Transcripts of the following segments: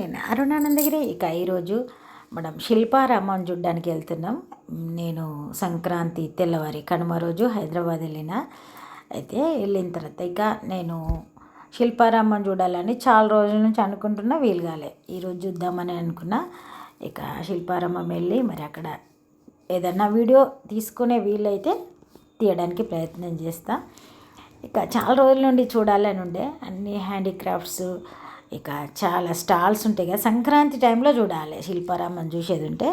నేను అరుణానందగిరి ఇక ఈరోజు మనం శిల్పారామం చూడ్డానికి వెళ్తున్నాం. నేను సంక్రాంతి తెల్లవారి కనుమ రోజు హైదరాబాద్ వెళ్ళిన. అయితే వెళ్ళిన తర్వాత ఇక నేను శిల్పారామం చూడాలని చాలా రోజుల నుంచి అనుకుంటున్నా వీలు కాలే. ఈరోజు చూద్దామని అనుకున్నా. ఇక శిల్పారామం వెళ్ళి మరి అక్కడ ఏదన్నా వీడియో తీసుకునే వీలైతే తీయడానికి ప్రయత్నం చేస్తా. ఇక చాలా రోజుల నుండి చూడాలని ఉండే. అన్ని హ్యాండీక్రాఫ్ట్స్ ఇక చాలా స్టాల్స్ ఉంటాయి కదా. సంక్రాంతి టైంలో చూడాలి. శిల్పారామం చూసేది ఉంటే.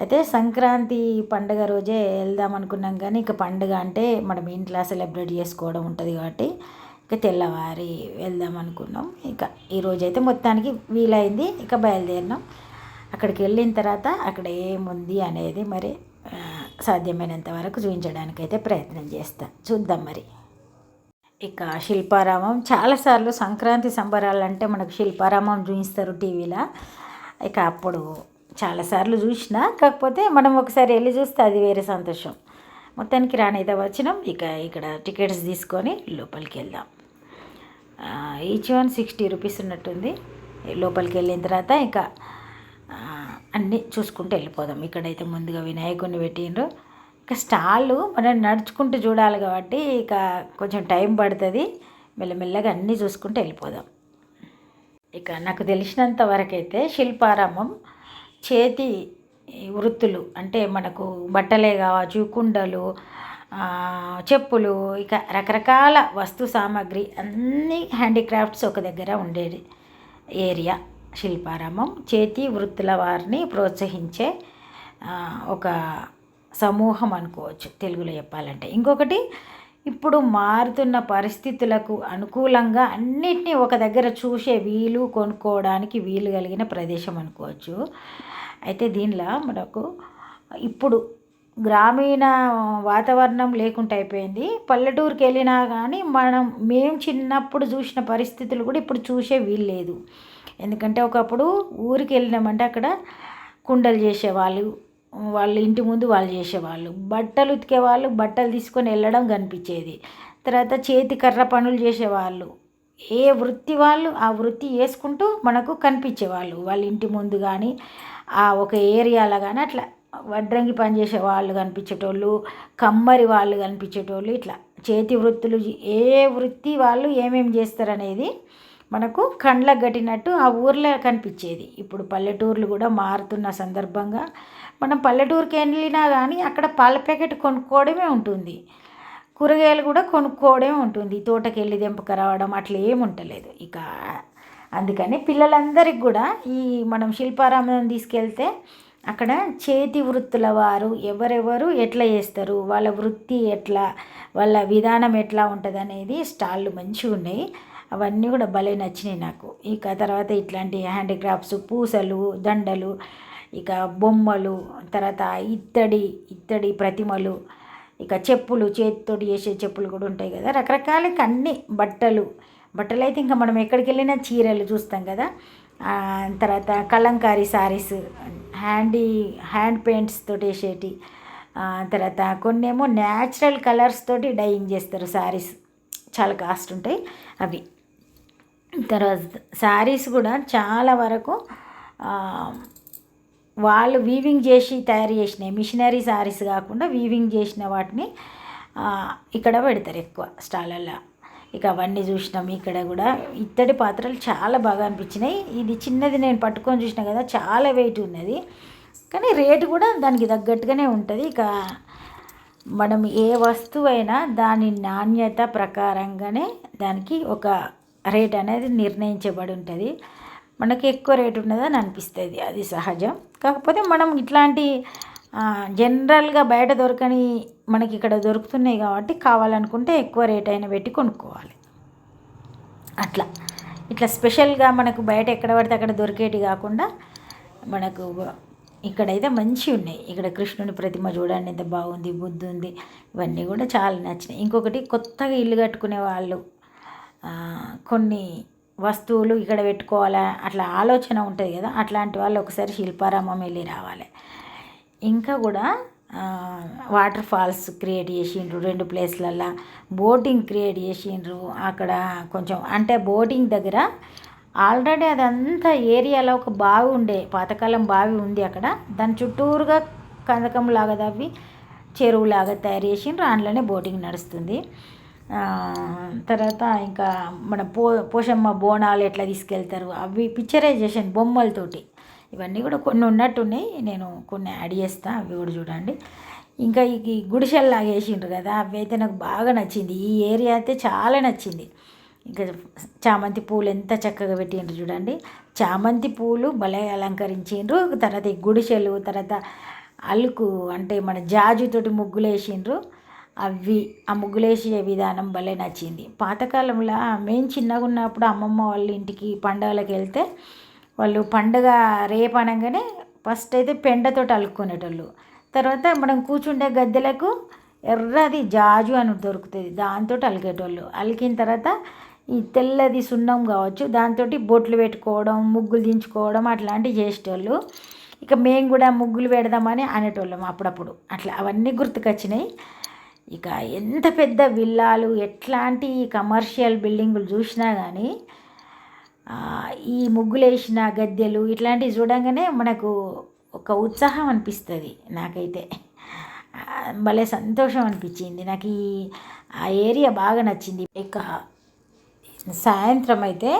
అయితే సంక్రాంతి పండుగ రోజే వెళ్దాం అనుకున్నాం కానీ ఇక పండుగ అంటే మనం ఇంట్లో సెలబ్రేట్ చేసుకోవడం ఉంటుంది కాబట్టి ఇక తెల్లవారి వెళ్దాం అనుకున్నాం. ఇక ఈరోజైతే మొత్తానికి వీలైంది. ఇక బయలుదేరినాం. అక్కడికి వెళ్ళిన తర్వాత అక్కడ ఏముంది అనేది మరి సాధ్యమైనంత వరకు చూపించడానికైతే ప్రయత్నం చేస్తా. చూద్దాం మరి. ఇక శిల్పారామం. చాలాసార్లు సంక్రాంతి సంబరాలంటే మనకు శిల్పారామం చూపిస్తారు టీవీలో. ఇక అప్పుడు చాలాసార్లు చూసిన కాకపోతే మనం ఒకసారి వెళ్ళి చూస్తే అది వేరే సంతోషం. మొత్తానికి రానైతే వచ్చినాం ఇక ఇక్కడ టికెట్స్ తీసుకొని లోపలికి వెళ్దాం. ఈచ్ వన్ సిక్స్టీ రూపీస్ ఉన్నట్టుంది. లోపలికి వెళ్ళిన తర్వాత ఇక అన్నీ చూసుకుంటూ వెళ్ళిపోదాం. ఇక్కడైతే ముందుగా వినాయకుడిని పెట్టిండ్రు. ఇక స్టాళ్ళు మనం నడుచుకుంటూ చూడాలి కాబట్టి ఇక కొంచెం టైం పడుతుంది. మెల్లమెల్లగా అన్నీ చూసుకుంటూ వెళ్ళిపోదాం. ఇక నాకు తెలిసినంత వరకైతే శిల్పారామం చేతి వృత్తులు అంటే మనకు బట్టలే కావచ్చు కుండలు చెప్పులు ఇక రకరకాల వస్తు సామాగ్రి అన్ని హ్యాండీక్రాఫ్ట్స్ ఒక దగ్గర ఉండేది. ఏరియా శిల్పారామం చేతి వృత్తుల వారిని ప్రోత్సహించే ఒక సమూహం అనుకోవచ్చు తెలుగులో చెప్పాలంటే. ఇంకొకటి ఇప్పుడు మారుతున్న పరిస్థితులకు అనుకూలంగా అన్నిటినీ ఒక దగ్గర చూసే వీలు కొనుక్కోవడానికి వీలు కలిగిన ప్రదేశం అనుకోవచ్చు. అయితే దీనిలో మనకు ఇప్పుడు గ్రామీణ వాతావరణం లేకుండా అయిపోయింది. పల్లెటూరుకి వెళ్ళినా కానీ మనం మేము చిన్నప్పుడు చూసిన పరిస్థితులు కూడా ఇప్పుడు చూసే వీలు లేదు. ఎందుకంటే ఒకప్పుడు ఊరికి వెళ్ళినామంటే అక్కడ కుండలు చేసేవాళ్ళు వాళ్ళ ఇంటి ముందు వాళ్ళు చేసేవాళ్ళు. బట్టలు ఉతికేవాళ్ళు బట్టలు తీసుకొని వెళ్ళడం కనిపించేది. తర్వాత చేతి కర్ర పనులు చేసేవాళ్ళు. ఏ వృత్తి వాళ్ళు ఆ వృత్తి వేసుకుంటూ మనకు కనిపించేవాళ్ళు. వాళ్ళ ఇంటి ముందు కానీ ఆ ఒక ఏరియాలో కానీ అట్లా వడ్రంగి పని చేసే వాళ్ళు కనిపించేటోళ్ళు కమ్మరి వాళ్ళు కనిపించేటోళ్ళు ఇట్లా చేతి వృత్తులు ఏ వృత్తి వాళ్ళు ఏమేమి చేస్తారనేది మనకు కండ్ల కట్టినట్టు ఆ ఊర్లో కనిపించేది. ఇప్పుడు పల్లెటూర్లు కూడా మారుతున్న సందర్భంగా మనం పల్లెటూరుకి వెళ్ళినా కానీ అక్కడ పాల ప్యాకెట్ కొనుక్కోవడమే ఉంటుంది. కూరగాయలు కూడా కొనుక్కోవడమే ఉంటుంది. తోటకి వెళ్ళి దెంపక రావడం అట్లా ఏమి ఉండలేదు. ఇక అందుకని పిల్లలందరికీ కూడా ఈ మనం శిల్పారామం తీసుకెళ్తే అక్కడ చేతి వృత్తుల వారు ఎవరెవరు ఎట్లా చేస్తారు? వాళ్ళ వృత్తి ఎట్లా? వాళ్ళ విధానం ఎట్లా ఉంటుంది అనేది స్టాళ్ళు మంచిగా ఉన్నాయి అవన్నీ కూడా భలే నచ్చినాయి నాకు. ఇక తర్వాత ఇట్లాంటి హ్యాండిక్రాఫ్ట్స్ పూసలు దండలు ఇక బొమ్మలు తర్వాత ఇత్తడి ఇత్తడి ప్రతిమలు ఇక చెప్పులు చేతితోటి చేసే చెప్పులు కూడా ఉంటాయి కదా. రకరకాల అన్ని బట్టలు. బట్టలు అయితే ఇంకా మనం ఎక్కడికి వెళ్ళినా చీరలు చూస్తాం కదా. తర్వాత Kalamkari sarees handy hand paints తోటి వేసేటి. తర్వాత కొన్ని ఏమో న్యాచురల్ కలర్స్ తోటి డైయింగ్ చేస్తారు శారీస్ చాలా కాస్ట్ ఉంటాయి అవి. తర్వాత శారీస్ కూడా చాలా వరకు వాళ్ళు వీవింగ్ చేసి తయారు చేసినవి. మిషనరీ శారీస్ కాకుండా వీవింగ్ చేసిన వాటిని ఇక్కడ పెడతారు ఎక్కువ స్టాలల్లో ఇక అవన్నీ చూసినాం. ఇక్కడ కూడా ఇత్తడి పాత్రలు చాలా బాగా అనిపించినాయి. ఇది చిన్నది నేను పట్టుకొని చూసిన కదా చాలా వెయిట్ ఉన్నది. కానీ రేటు కూడా దానికి తగ్గట్టుగానే ఉంటుంది. ఇక మనం ఏ వస్తువు అయినా దాని నాణ్యత ప్రకారంగానే దానికి ఒక రేట్ అనేది నిర్ణయించబడి ఉంటుంది. మనకి ఎక్కువ రేటు ఉన్నదని అనిపిస్తుంది. అది సహజం. కాకపోతే మనం ఇట్లాంటి జనరల్గా బయట దొరకని మనకి ఇక్కడ దొరుకుతున్నాయి కాబట్టి కావాలనుకుంటే ఎక్కువ రేట్ అయినా పెట్టి కొనుక్కోవాలి. అట్లా. ఇట్లా స్పెషల్గా మనకు బయట ఎక్కడ పడితే అక్కడ దొరికేటి కాకుండా మనకు ఇక్కడైతే మంచి ఉన్నాయి. ఇక్కడ కృష్ణుని ప్రతిమ చూడండి ఎంత బాగుంది బుద్ధి ఉంది ఇవన్నీ కూడా చాలా నచ్చినాయి. ఇంకొకటి కొత్తగా ఇల్లు కట్టుకునే వాళ్ళు కొన్ని వస్తువులు ఇక్కడ పెట్టుకోవాలా? అట్లా ఆలోచన ఉంటుంది కదా. అట్లాంటి వాళ్ళు ఒకసారి శిల్పారామం వెళ్ళి రావాలి. ఇంకా కూడా వాటర్ ఫాల్స్ క్రియేట్ చేసిండ్రు రెండు ప్లేస్లల్లో. బోటింగ్ క్రియేట్ చేసిండ్రు అక్కడ కొంచెం. అంటే బోటింగ్ దగ్గర ఆల్రెడీ అదంతా ఏరియాలో ఒక బావి ఉండే పాతకాలం బావి ఉంది అక్కడ. దాని చుట్టూరుగా కందకం లాగా తవ్వి చెరువులాగా తయారు చేసిండ్రు. అందులోనే బోటింగ్ నడుస్తుంది. తర్వాత ఇంకా మన పో పోషమ్మ బోనాలు ఎట్లా తీసుకెళ్తారు? అవి పిక్చరైజేషన్ బొమ్మలతోటి. ఇవన్నీ కూడా కొన్ని ఉన్నట్టున్నాయి. నేను కొన్ని యాడ్ చేస్తాను అవి కూడా చూడండి. ఇంకా ఈ గుడిసెల్లాగా వేసిండ్రు కదా అవి అయితే నాకు బాగా నచ్చింది. ఈ ఏరియా అయితే చాలా నచ్చింది. ఇంకా చామంతి పూలు ఎంత చక్కగా పెట్టిండ్రు చూడండి. చామంతి పూలు భలే అలంకరించిండ్రు. తర్వాత ఈ గుడిసెలు తర్వాత అలుకు అంటే మన జాజుతోటి ముగ్గులు వేసిండ్రు అవి ఆ ముగ్గులు వేసే విధానం భలే నచ్చింది. పాతకాలంలో మేము చిన్నగా ఉన్నప్పుడు అమ్మమ్మ వాళ్ళ ఇంటికి పండగలకు వెళ్తే వాళ్ళు పండగ రేపు అనగానే ఫస్ట్ అయితే పెండతోటి అలుక్కునేటోళ్ళు. తర్వాత మనం కూర్చుండే గద్దెలకు ఎర్రది జాజు అని దొరుకుతుంది దాంతో అలికేటోళ్ళు. అలికిన తర్వాత ఈ తెల్లది సున్నం కావచ్చు దాంతో బొట్లు పెట్టుకోవడం ముగ్గులు దించుకోవడం అట్లాంటివి చేసేటోళ్ళు. ఇక మేము కూడా ముగ్గులు పెడదామని అనేటోళ్ళం అప్పుడప్పుడు. అట్లా అవన్నీ గుర్తుకొచ్చినాయి. ఇక ఎంత పెద్ద విల్లాలు ఎట్లాంటి కమర్షియల్ బిల్డింగులు చూసినా కానీ ఈ ముగ్గులేసిన గద్దెలు ఇట్లాంటివి చూడంగానే మనకు ఒక ఉత్సాహం అనిపిస్తుంది నాకైతే. భలే సంతోషం అనిపించింది. నాకు ఈ ఆ ఏరియా బాగా నచ్చింది. ఇక సాయంత్రం అయితే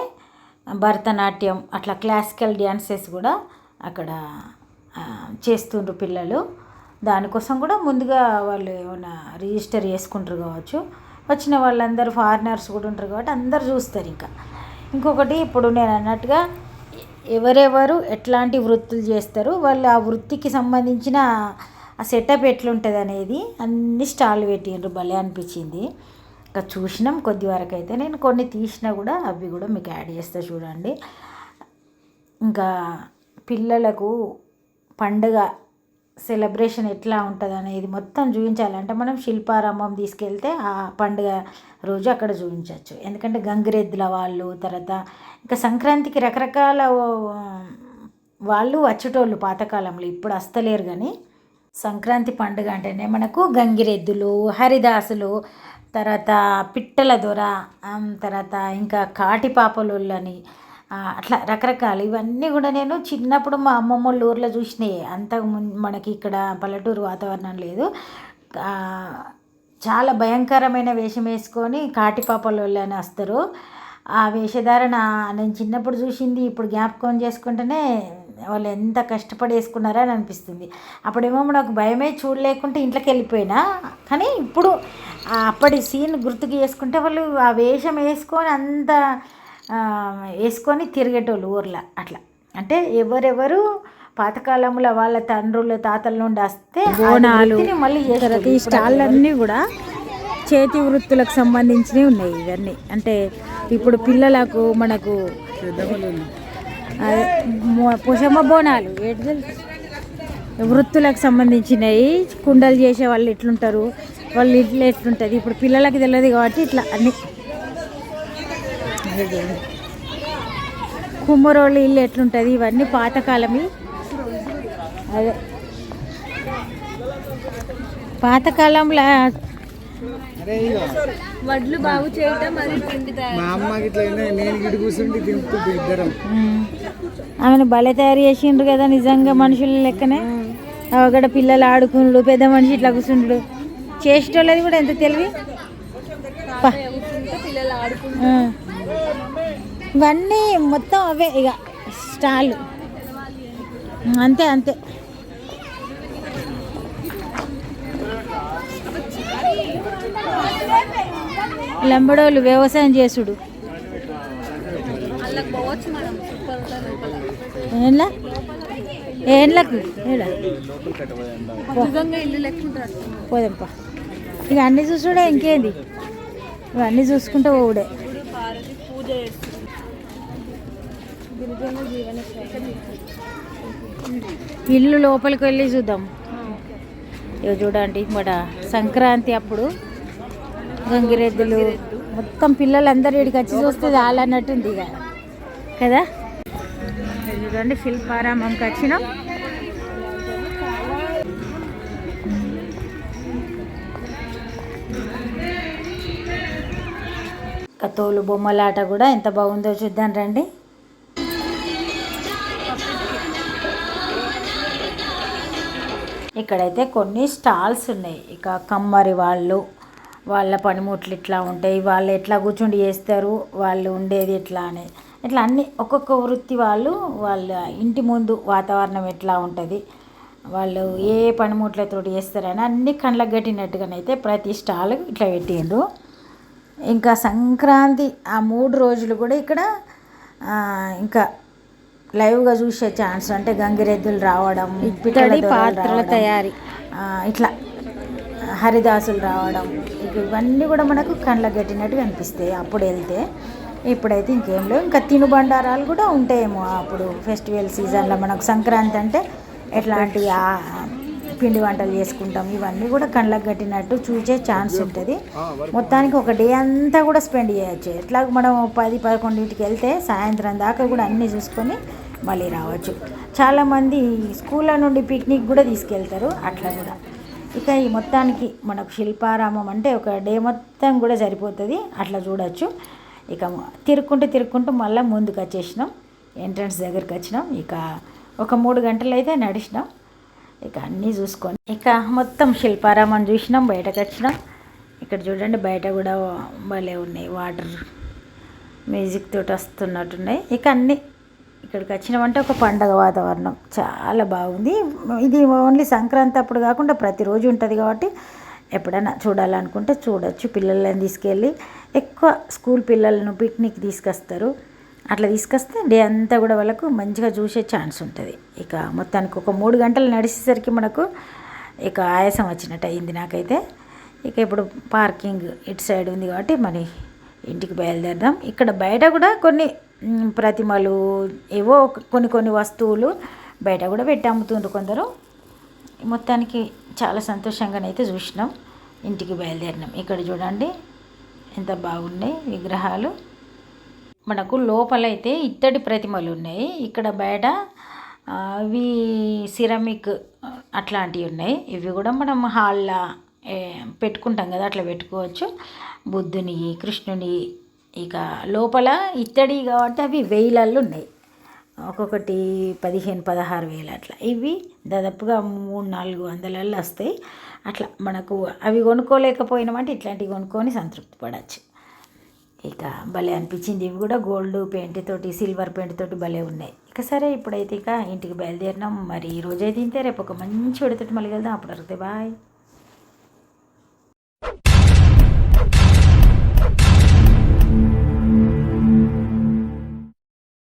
భరతనాట్యం అట్లా క్లాసికల్ డ్యాన్సెస్ కూడా అక్కడ చేస్తుండ్రు పిల్లలు. దానికోసం కూడా ముందుగా వాళ్ళు ఏమైనా రిజిస్టర్ చేసుకుంటారు కావచ్చు. వచ్చిన వాళ్ళందరూ ఫారినర్స్ కూడా ఉంటారు కాబట్టి అందరు చూస్తారు ఇంకా. ఇంకొకటి ఇప్పుడు నేను అన్నట్టుగా ఎవరెవరు ఎట్లాంటి వృత్తులు చేస్తారు వాళ్ళు ఆ వృత్తికి సంబంధించిన ఆ సెటప్ ఎట్లుంటుంది అనేది అన్ని స్టాల్ పెట్టిండ్రు. భలే అనిపించింది. ఇంకా చూసినాం కొద్ది వరకు అయితే. నేను కొన్ని తీసినా కూడా అవి కూడా మీకు యాడ్ చేస్తా చూడండి. ఇంకా పిల్లలకు పండుగ సెలబ్రేషన్ ఎట్లా ఉంటుంది అనేది మొత్తం చూపించాలంటే మనం శిల్పారామం తీసుకెళ్తే ఆ పండుగ రోజు అక్కడ చూపించవచ్చు ఎందుకంటే గంగిరెద్దుల వాళ్ళు తర్వాత ఇంకా సంక్రాంతికి రకరకాల వాళ్ళు వచ్చేటోళ్ళు పాతకాలంలో ఇప్పుడు వస్తలేరు కానీ సంక్రాంతి పండుగ అంటేనే మనకు గంగిరెద్దులు హరిదాసులు తర్వాత పిట్టల దొర తర్వాత ఇంకా కాటిపాపలోళ్ళని అని అట్లా రకరకాలు. ఇవన్నీ కూడా నేను చిన్నప్పుడు మా అమ్మమ్మ వాళ్ళ ఊర్లో చూసినాయి. అంతకు ముందు మనకి ఇక్కడ పల్లెటూరు వాతావరణం లేదు. చాలా భయంకరమైన వేషం వేసుకొని కాటిపాపలు అని వస్తారు ఆ వేషధారణ నేను చిన్నప్పుడు చూసింది ఇప్పుడు జ్ఞాపకం చేసుకుంటేనే వాళ్ళు ఎంత కష్టపడి వేసుకున్నారో అని అనిపిస్తుంది. అప్పుడేమో నాకు భయమే చూడలేకుంటే ఇంట్లోకి వెళ్ళిపోయినా. కానీ ఇప్పుడు అప్పటి సీన్ గుర్తుకు చేసుకుంటే వాళ్ళు ఆ వేషం వేసుకొని అంత వేసుకొని తిరిగేటోళ్ళు ఊర్లో అట్లా. అంటే ఎవరెవరు పాతకాలంలో వాళ్ళ తండ్రులు తాతల నుండి వస్తే బోనాలు, మళ్ళీ ఈ స్టాళ్ళన్నీ కూడా చేతి వృత్తులకు సంబంధించినవి ఉన్నాయి ఇవన్నీ. అంటే ఇప్పుడు పిల్లలకు మనకు అదే మొ- పుషమ్మ బోనాలు? వృత్తులకు సంబంధించినవి కుండలు చేసే వాళ్ళు ఎట్లుంటారు? వాళ్ళు ఇట్లా ఎట్లుంటుంది? ఇప్పుడు పిల్లలకి తెలియదు కాబట్టి ఇట్లా అన్ని. కుమ్మరోళ్ళు ఇల్లు ఎట్లుంటుంది? ఇవన్నీ పాతకాలమి. అదే. పాతకాలంలో వడ్లు బాగు చేయటం అది మా అమ్మకి ఇట్లా నేను ఇద్దరం. ఆమెను భలే తయారు చేసిండ్రు కదా నిజంగా మనుషుల లెక్కనే. అక్కడ పిల్లలు ఆడుకునుడు పెద్ద మనిషి ఇట్లా కూర్చుండు చేసేటోళ్ళది కూడా ఎంత తెలివి? పిల్లలు ఆడుకుంటూ. ఇవన్నీ మొత్తం అవే ఇక స్టాల్. అంతే అంతే. లంబడోళ్ళు వ్యవసాయం చేసుడు. ఏంలా ఏండ్లకు పోదంపా. ఇక అన్నీ చూసుడే ఇంకేంది? ఇవన్నీ చూసుకుంటే పోవుడే. పూజ చేస్తుంది గిరిజన జీవన ఇల్లు లోపలికి వెళ్ళి చూద్దాం. ఇవి చూడండి మన సంక్రాంతి అప్పుడు గంగిరెద్దులు మొత్తం పిల్లలందరూ ఇక్కడికి వచ్చి చూస్తే చాలన్నట్టుంది ఇక. కదా? చూడండి శిల్పారామంకి వచ్చినాం. తోలు బొమ్మలాట కూడా ఎంత బాగుందో చూద్దాం రండి. ఇక్కడైతే కొన్ని స్టాల్స్ ఉన్నాయి. ఇక కమ్మరి వాళ్ళు వాళ్ళ పనిముట్లు ఇట్లా ఉంటాయి. వాళ్ళు ఎట్లా కూర్చుండి చేస్తారు? వాళ్ళు ఉండేది ఎట్లా అని. ఇట్లా అన్ని ఒక్కొక్క వృత్తి వాళ్ళు వాళ్ళ ఇంటి ముందు వాతావరణం ఎట్లా ఉంటుంది? వాళ్ళు ఏ పనిముట్లతో చేస్తారని అన్ని కళ్ళకు కట్టినట్టుగానైతే ప్రతి స్టాల్ ఇట్లా పెట్టిండ్రు. ఇంకా సంక్రాంతి ఆ మూడు రోజులు కూడా ఇక్కడ ఇంకా లైవ్గా చూసే ఛాన్స్ అంటే గంగిరెద్దులు రావడం దొరలు పాత్రల తయారీ. ఇట్లా హరిదాసులు రావడం ఇవన్నీ కూడా మనకు కళ్ళకు కట్టినట్టు కనిపిస్తాయి అప్పుడు వెళ్తే. ఇప్పుడైతే ఇంకేం లేవు. ఇంకా తినుబండారాలు కూడా ఉంటాయేమో అప్పుడు ఫెస్టివల్ సీజన్లో మనకు సంక్రాంతి అంటే ఎట్లాంటి పిండి వంటలు చేసుకుంటాం. ఇవన్నీ కూడా కళ్ళకు కట్టినట్టు చూసే ఛాన్స్ ఉంటుంది. మొత్తానికి ఒక డే అంతా కూడా స్పెండ్ చేయొచ్చు. ఎట్లా మనం పది పదకొండింటికి వెళ్తే సాయంత్రం దాకా కూడా అన్నీ చూసుకొని మళ్ళీ రావచ్చు. చాలామంది స్కూళ్ళ నుండి పిక్నిక్ కూడా తీసుకెళ్తారు అట్లా కూడా. ఇక ఈ మొత్తానికి మనకు శిల్పారామం అంటే ఒక డే మొత్తం కూడా సరిపోతుంది. అట్లా చూడొచ్చు. ఇక తిరుక్కుంటూ తిరుక్కుంటూ మళ్ళీ ముందుకు వచ్చేసినాం. ఎంట్రన్స్ దగ్గరికి వచ్చినాం. ఇక ఒక మూడు గంటలు అయితే నడిచినాం. ఇక అన్నీ చూసుకొని. ఇక మొత్తం శిల్పారామం చూసినాం బయటకు వచ్చినాం. ఇక్కడ చూడండి బయట కూడా భలే ఉన్నాయి వాటర్. మ్యూజిక్ తోటి వస్తున్నట్టున్నాయి. ఇక అన్నీ ఇక్కడికి వచ్చినామంటే ఒక పండగ వాతావరణం. చాలా బాగుంది. ఇది ఓన్లీ సంక్రాంతి అప్పుడు కాకుండా ప్రతిరోజు ఉంటుంది కాబట్టి ఎప్పుడైనా చూడాలనుకుంటే చూడొచ్చు. పిల్లలని తీసుకెళ్ళి ఎక్కువ స్కూల్ పిల్లలను పిక్నిక్ తీసుకొస్తారు. అట్లా తీసుకొస్తే డే అంతా కూడా వాళ్ళకు మంచిగా చూసే ఛాన్స్ ఉంటుంది. ఇక మొత్తానికి ఒక మూడు గంటలు నడిచేసరికి మనకు ఇక ఆయాసం వచ్చినట్టు అయింది నాకైతే. ఇక ఇప్పుడు పార్కింగ్ ఇటు సైడ్ ఉంది కాబట్టి మరి ఇంటికి బయలుదేరదాం. ఇక్కడ బయట కూడా కొన్ని ప్రతిమలు ఏవో కొన్ని కొన్ని వస్తువులు బయట కూడా పెట్టి అమ్ముతుండ్రు కొందరు. మొత్తానికి చాలా సంతోషంగానైతే చూసినాం. ఇంటికి బయలుదేరినాం. ఇక్కడ చూడండి ఎంత బాగున్నాయి విగ్రహాలు. మనకు లోపలైతే ఇత్తడి ప్రతిమలు ఉన్నాయి. ఇక్కడ బయట ఆ, ఇవి సిరమిక్ అట్లాంటివి ఉన్నాయి. ఇవి కూడా మనం హాల్లో పెట్టుకుంటాం కదా అట్లా పెట్టుకోవచ్చు. బుద్ధుని కృష్ణుని ఇక లోపల ఇత్తడి కాబట్టి అవి వేలల్లో ఉన్నాయి. ఒక్కొక్కటి పదిహేను పదహారు వేలు అట్లా. ఇవి దాదాపుగా మూడు నాలుగు వందలల్లో వస్తాయి. అట్లా మనకు అవి కొనుక్కోలేకపోయినామంటే ఇట్లాంటివి కొనుక్కొని సంతృప్తి పడవచ్చు ఇక భలే అనిపించింది. ఇవి కూడా గోల్డ్ పెయింట్ తోటి సిల్వర్ పెయింట్ తోటి భలే ఉన్నాయి. ఇక సరే ఇప్పుడైతే ఇక ఇంటికి బయలుదేరినాం. మరి ఈ రోజైతే ఇంతే. రేపు ఒక మంచి ఉడితోటి మళ్ళీ వెళ్దాం అప్పుడు బాయ్.